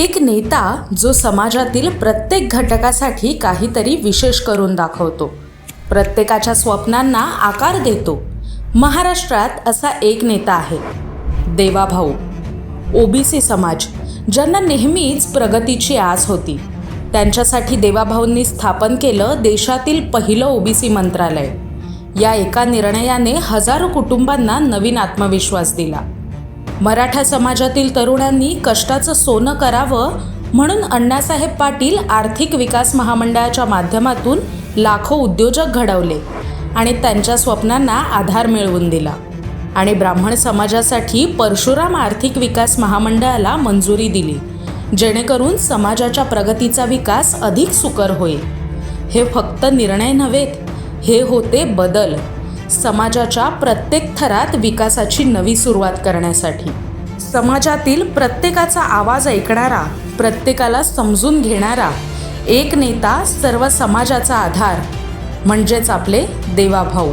एक नेता जो समाजातील प्रत्येक घटकासाठी काहीतरी विशेष करून दाखवतो. प्रत्येकाच्या स्वप्नांना आकार देतो. महाराष्ट्रात असा एक नेता आहे. देवाभाऊ. ओबीसी समाज. ज्यांना नेहमीच प्रगतीची आस होती. त्यांच्यासाठी देवाभाऊंनी स्थापन केलं देशातील पहिलं ओबीसी मंत्रालय. या एका निर्णयाने हजारो कुटुंबांना नवीन आत्मविश्वास दिला. मराठा समाजातील तरुणांनी कष्टाचं सोनं करावं म्हणून अण्णासाहेब पाटील आर्थिक विकास महामंडळाच्या माध्यमातून लाखो उद्योजक घडवले आणि त्यांच्या स्वप्नांना आधार मिळवून दिला. आणि ब्राह्मण समाजासाठी परशुराम आर्थिक विकास महामंडळाला मंजुरी दिली जेणेकरून समाजाच्या प्रगतीचा विकास अधिक सुकर होईल. हे फक्त निर्णय नव्हेत हे होते बदल. समाजाच्या प्रत्येक थरात विकासाची नवी सुरुवात करण्यासाठी. समाजातील प्रत्येकाचा आवाज ऐकणारा प्रत्येकाला समजून घेणारा एक नेता सर्व समाजाचा आधार म्हणजेच आपले देवाभाऊ.